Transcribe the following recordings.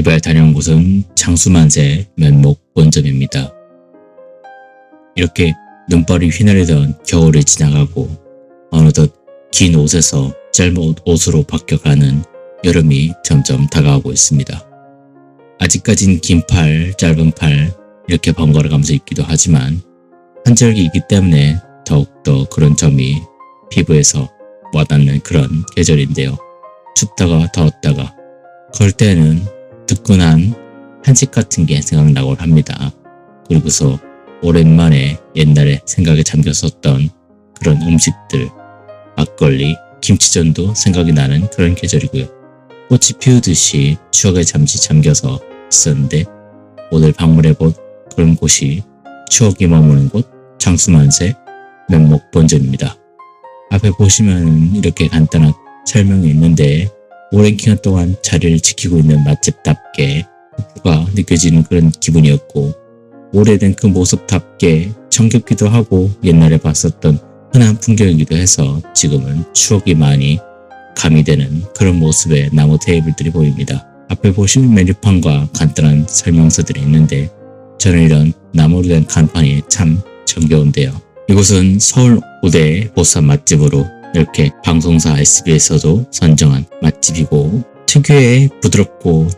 이번에 다녀온 곳은 장수만세 면목 본점입니다. 이렇게 눈발이 휘날리던 겨울이 지나가고 어느덧 긴 옷에서 짧은 옷- 옷으로 바뀌어가는 여름이 점점 다가오고 있습니다. 아직까진 긴 팔, 짧은 팔 이렇게 번갈아 가면서 입기도 하지만 한절기이기 때문에 더욱더 그런 점이 피부에서 와닿는 그런 계절인데요. 춥다가 더웠다가 그럴 때는 뜨끈한 한식 같은 게 생각나곤 합니다. 그리고서 오랜만에 옛날에 생각에 잠겼었던 그런 음식들, 막걸리, 김치전도 생각이 나는 그런 계절이고요. 꽃이 피우듯이 추억에 잠시 잠겨서 있었는데 오늘 방문해본 그런 곳이 추억이 머무는 곳 장수만세 면목 본점입니다. 앞에 보시면 이렇게 간단한 설명이 있는데 오랜 기간 동안 자리를 지키고 있는 맛집답게 호프가 느껴지는 그런 기분이었고 오래된 그 모습답게 정겹기도 하고 옛날에 봤었던 흔한 풍경이기도 해서 지금은 추억이 많이 가미되는 그런 모습의 나무 테이블들이 보입니다. 앞에 보시는 메뉴판과 간단한 설명서들이 있는데 저는 이런 나무로 된 간판이 참 정겨운데요. 이곳은 서울 5대 보쌈 맛집으로 이렇게 방송사 SBS에서도 선정한 맛집이고 특유의 부드럽고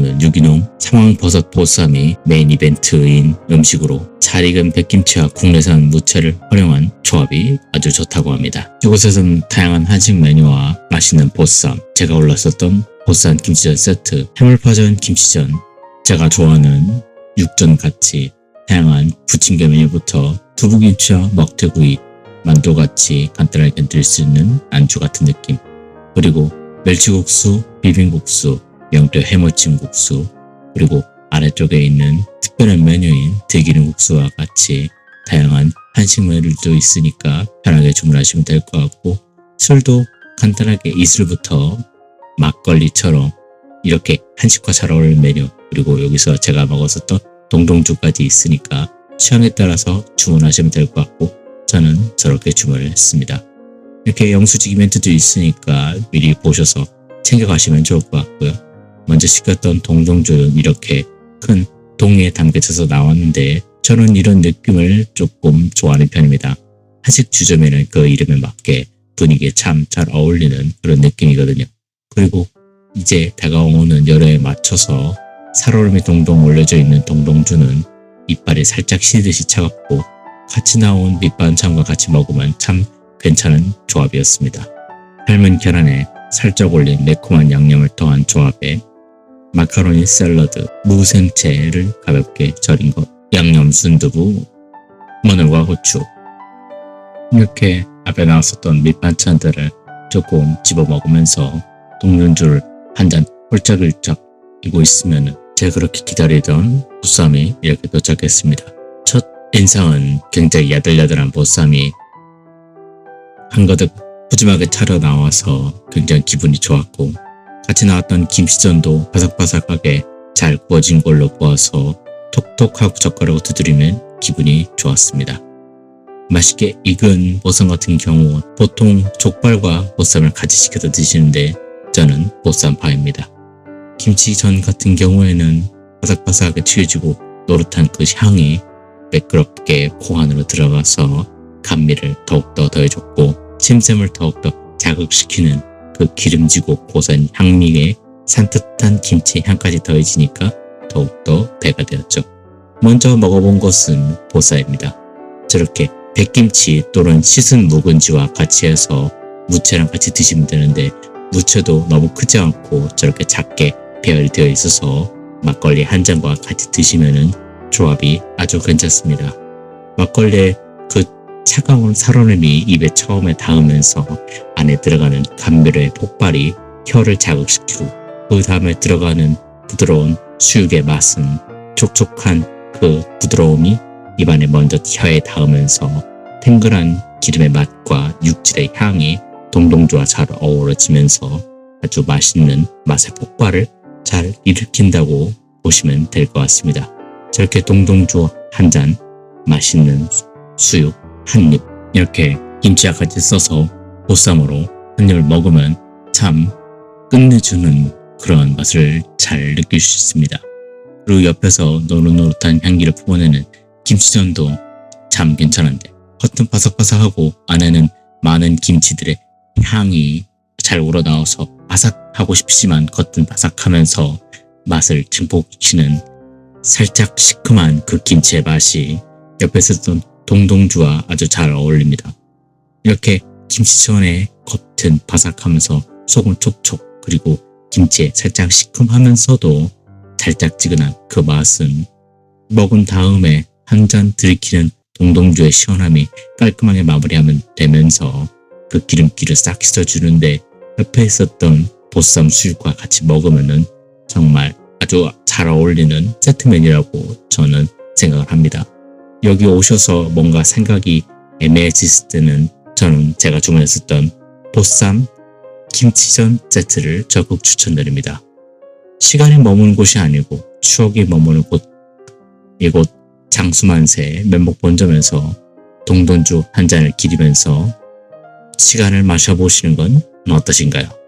없는 유기농 상황버섯 보쌈이 메인 이벤트인 음식으로 잘 익은 백김치와 국내산 무채를 활용한 조합이 아주 좋다고 합니다. 이곳에서는 다양한 한식 메뉴와 맛있는 보쌈, 제가 올랐었던 보쌈 김치전 세트, 해물파전 김치전, 제가 좋아하는 육전 같이 다양한 부침개 메뉴부터 두부김치와 먹태구이, 만두같이 간단하게 건드릴 수 있는 안주 같은 느낌. 그리고 멸치국수, 비빔국수, 영도 해무침국수 그리고 아래쪽에 있는 특별한 메뉴인 들기름국수와 같이 다양한 한식 메뉴들도 있으니까 편하게 주문하시면 될 것 같고 술도 간단하게 이슬부터 막걸리처럼 이렇게 한식과 잘 어울리는 메뉴 그리고 여기서 제가 먹었었던 동동주까지 있으니까 취향에 따라서 주문하시면 될 것 같고 저는 저렇게 주문을 했습니다. 이렇게 영수증 이벤트도 있으니까 미리 보셔서 챙겨가시면 좋을 것 같고요. 먼저 시켰던 동동주는 이렇게 큰 동에 담겨져서 나왔는데 저는 이런 느낌을 조금 좋아하는 편입니다. 한식 주점에는 그 이름에 맞게 분위기에 참 잘 어울리는 그런 느낌이거든요. 그리고 이제 다가오는 여름에 맞춰서 살얼음이 동동 올려져 있는 동동주는 이빨이 살짝 시듯이 차갑고 같이 나온 밑반찬과 같이 먹으면 참 괜찮은 조합이었습니다. 삶은 계란에 살짝 올린 매콤한 양념을 더한 조합에 마카로니 샐러드, 무생채를 가볍게 절인 것, 양념 순두부, 마늘과 후추 이렇게 앞에 나왔었던 밑반찬들을 조금 집어 먹으면서 동전주를 한 잔 홀짝을짝 이고 있으면 제가 그렇게 기다리던 보쌈이 이렇게 도착했습니다. 첫 인상은 굉장히 야들야들한 보쌈이 한가득 푸짐하게 차려 나와서 굉장히 기분이 좋았고 같이 나왔던 김치전도 바삭바삭하게 잘 구워진 걸로 보아서 톡톡하고 젓가락으로 두드리면 기분이 좋았습니다. 맛있게 익은 보쌈 같은 경우 보통 족발과 보쌈을 같이 시켜서 드시는데 저는 보쌈파입니다. 김치전 같은 경우에는 바삭바삭하게 튀겨지고 노릇한 그 향이 매끄럽게 코 안으로 들어가서 감미를 더욱더 더해줬고 침샘을 더욱더 자극시키는 그 기름지고 고소한 향미에 산뜻한 김치 향까지 더해지니까 더욱더 배가 되었죠. 먼저 먹어본 것은 보쌈입니다. 저렇게 백김치 또는 씻은 묵은지와 같이 해서 무채랑 같이 드시면 되는데 무채도 너무 크지 않고 저렇게 작게 배열되어 있어서 막걸리 한 잔과 같이 드시면은 조합이 아주 괜찮습니다. 막걸리의 그 차가운 살얼음이 입에 처음에 닿으면서 안에 들어가는 감미료의 폭발이 혀를 자극시키고 그 다음에 들어가는 부드러운 수육의 맛은 촉촉한 그 부드러움이 입안에 먼저 혀에 닿으면서 탱글한 기름의 맛과 육질의 향이 동동주와 잘 어우러지면서 아주 맛있는 맛의 폭발을 잘 일으킨다고 보시면 될 것 같습니다. 저렇게 동동주 한 잔, 맛있는 수육 한 입, 이렇게 김치와 같이 써서 보쌈으로 한 입을 먹으면 참 끝내주는 그런 맛을 잘잘 느낄 수 있습니다. 그리고 옆에서 노릇노릇한 향기를 뿜어내는 김치전도 참 괜찮은데 겉은 바삭바삭하고 안에는 많은 김치들의 향이 잘 우러나와서 바삭하고 싶지만 겉은 바삭하면서 맛을 증폭시키는 살짝 시큼한 그 김치의 맛이 옆에서 썼던 동동주와 아주 잘 어울립니다. 이렇게 김치전의 겉은 바삭하면서 속은 촉촉 그리고 김치에 살짝 시큼하면서도 달짝지근한 그 맛은 먹은 다음에 한 잔 들이키는 동동주의 시원함이 깔끔하게 마무리하면 되면서 그 기름기를 싹 씻어주는데 옆에 있었던 보쌈 수육과 같이 먹으면은 정말 아주 잘 어울리는 세트면이라고 저는 생각을 합니다. 여기 오셔서 뭔가 생각이 애매해졌을 때는 저는 제가 주문했었던 보쌈 김치전 세트를 적극 추천드립니다. 시간이 머무는 곳이 아니고 추억이 머무는 곳 이곳 장수만세 면목 본점에서 동돈주 한 잔을 기리면서 시간을 마셔보시는 건 어떠신가요?